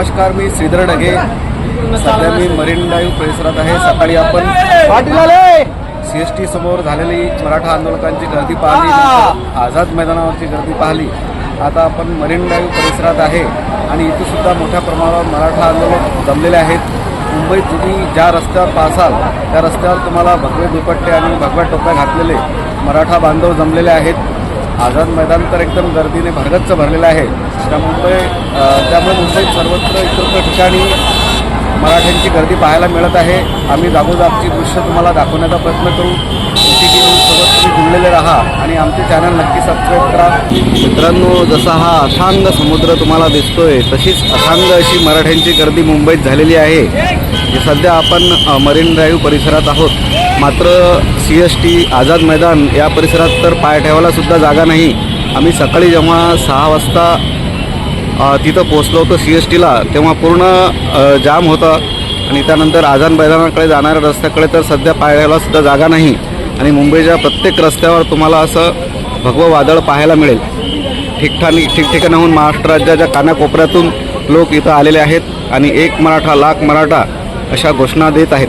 नमस्कार मी श्रीधर ढगे. सध्या मी marine drive परिसरात आहे. सकाळी आपण सी एस टी समोर झालेली मराठा आंदोलकांची गर्दी पाहिली. आझाद मैदानावरची गर्दी पाहिली. आता आपण मरीन ड्राईव्ह परिसरात आहे आणि इथे सुद्धा मोठ्या प्रमाणावर मराठा आंदोलक जमलेले आहेत. मुंबईत तुम्ही ज्या रस्त्यावर पासाल त्या रस्त्यावर तुम्हाला भगवे दुपट्टे आणि भगव्या टोप्या घातलेले मराठा बांधव जमलेले आहेत. आझाद मैदान तर एकदम गर्दीने भरगच्च भरलेलं आहे. त्या मुंबई त्यामुळे मुंबईत सर्वत्र इतरत्र ठिकाणी मराठ्यांची गर्दी पाहायला मिळत आहे. आम्ही जागोजागची दृश्य तुम्हाला दाखवण्याचा प्रयत्न करू. ओटीटी तुम्ही जुळलेले राहा आणि आमचे चॅनल नक्की सबस्क्राईब करा. मित्रांनो जसा हा अथांग समुद्र तुम्हाला दिसतोय तशीच अथांग अशी मराठ्यांची गर्दी मुंबईत झालेली आहे. सध्या आपण मरीन ड्राईव्ह परिसरात आहोत. मात्र C S T Azad Maidan या परिसरात तर पाय ठेवायला सुद्धा जागा नाही. आम्ही सकाळी जेव्हा सहा वाजता तिथं पोचलो होतो सी एस टीला तेव्हा पूर्ण जाम होता. आणि त्यानंतर आझाद मैदानाकडे जाणाऱ्या रस्त्याकडे तर सध्या पाय ठेवायलासुद्धा जागा नाही. आणि मुंबईच्या प्रत्येक रस्त्यावर तुम्हाला असं भगवं वादळ पाहायला मिळेल. ठिकठाणी ठिकठिकाणाहून महाराष्ट्र राज्याच्या कानाकोपऱ्यातून लोक इथं आलेले आहेत. आणि एक मराठा लाख मराठा अशा घोषणा देत आहेत.